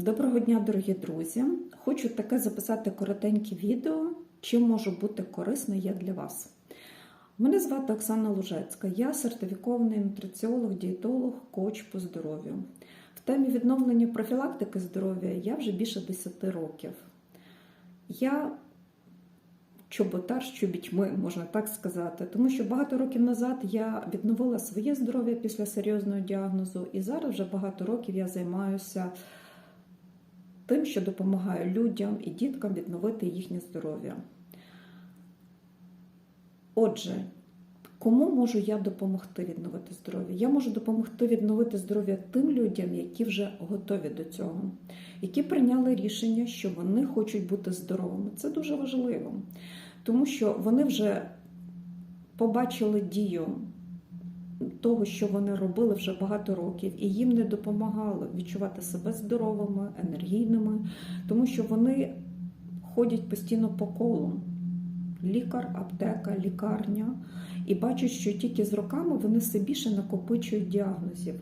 Доброго дня, дорогі друзі! Хочу таке записати коротеньке відео, чим можу бути корисна я для вас. Мене звати Оксана Лужецька, я сертифікований нутриціолог, дієтолог, коуч по здоров'ю. В темі відновлення профілактики здоров'я я вже більше 10 років. Я чоботар з чобітьми, можна так сказати, тому що багато років назад я відновила своє здоров'я після серйозного діагнозу, і зараз вже багато років я займаюся тим, що допомагаю людям і діткам відновити їхнє здоров'я. Отже, кому можу я допомогти відновити здоров'я? Я можу допомогти відновити здоров'я тим людям, які вже готові до цього, які прийняли рішення, що вони хочуть бути здоровими. Це дуже важливо, тому що вони вже побачили дію того, що вони робили вже багато років, і їм не допомагало відчувати себе здоровими, енергійними, тому що вони ходять постійно по колу. Лікар, аптека, лікарня, і бачать, що тільки з роками вони все більше накопичують діагнозів.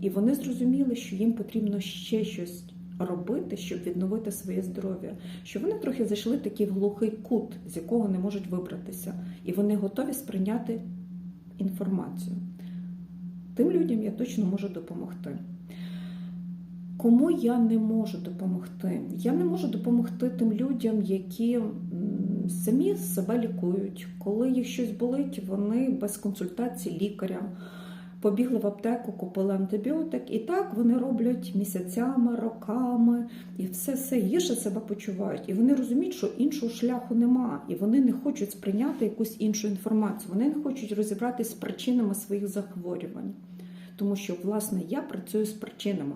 І вони зрозуміли, що їм потрібно ще щось робити, щоб відновити своє здоров'я. Що вони трохи зайшли в такий глухий кут, з якого не можуть вибратися, і вони готові сприйняти інформацію. Тим людям я точно можу допомогти. Кому я не можу допомогти? Я не можу допомогти тим людям, які самі себе лікують. Коли їх щось болить, вони без консультації лікаря побігли в аптеку, купили антибіотик, і так вони роблять місяцями, роками, і все все гірше себе почувають. І вони розуміють, що іншого шляху нема, і вони не хочуть сприйняти якусь іншу інформацію. Вони не хочуть розібратися з причинами своїх захворювань, тому що, власне, я працюю з причинами.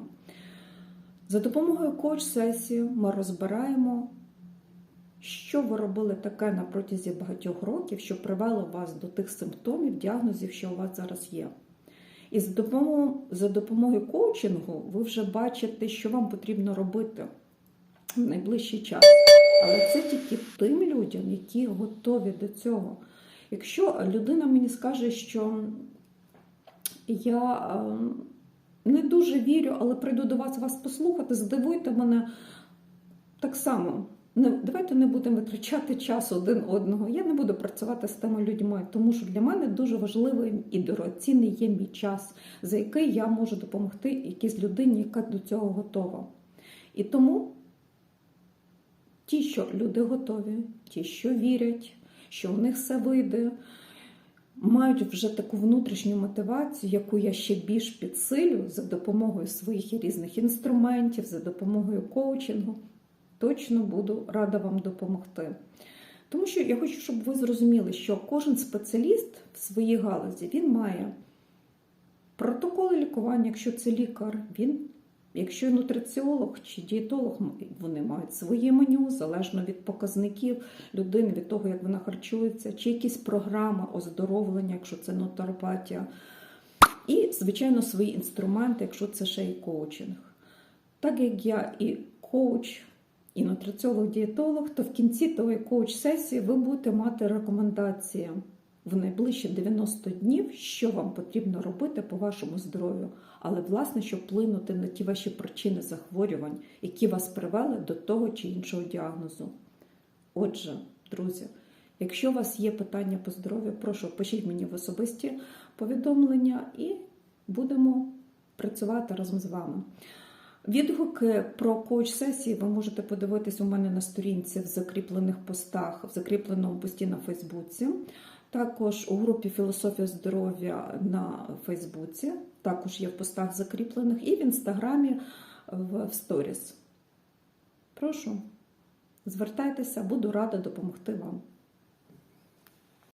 За допомогою коуч-сесії ми розбираємо, що ви робили таке на протязі багатьох років, що привело вас до тих симптомів, діагнозів, що у вас зараз є. І за допомогою, за допомогою коучингу ви вже бачите, що вам потрібно робити в найближчий час. Але це тільки тим людям, які готові до цього. Якщо людина мені скаже, що я не дуже вірю, але прийду до вас вас послухати, здивуйте мене так само. Не, давайте не будемо витрачати час один одного. Я не буду працювати з тими людьми, тому що для мене дуже важливий і дорогоцінний є мій час, за який я можу допомогти якійсь людині, яка до цього готова. І тому ті, що люди готові, ті, що вірять, що в них все вийде, мають вже таку внутрішню мотивацію, яку я ще більш підсилю за допомогою своїх різних інструментів, за допомогою коучингу точно буду рада вам допомогти. Тому що я хочу, щоб ви зрозуміли, що кожен спеціаліст в своїй галузі він має протоколи лікування, якщо це лікар, він, якщо нутриціолог чи дієтолог, вони мають своє меню, залежно від показників людини, від того, як вона харчується, чи якісь програми оздоровлення, якщо це нутропатія. І, звичайно, свої інструменти, якщо це ще і коучинг. Так як я і коуч, і нутриціолог-дієтолог, то в кінці тої коуч-сесії ви будете мати рекомендації в найближчі 90 днів, що вам потрібно робити по вашому здоров'ю, але, власне, щоб вплинути на ті ваші причини захворювань, які вас привели до того чи іншого діагнозу. Отже, друзі, якщо у вас є питання по здоров'ю, прошу пишіть мені в особисті повідомлення і будемо працювати разом з вами. Відгуки про коуч-сесії ви можете подивитись у мене на сторінці в закріплених постах, в закріпленому пості на Фейсбуці, також у групі Філософія здоров'я на Фейсбуці, також є в постах закріплених, і в інстаграмі в сторіс. Прошу, звертайтеся, буду рада допомогти вам.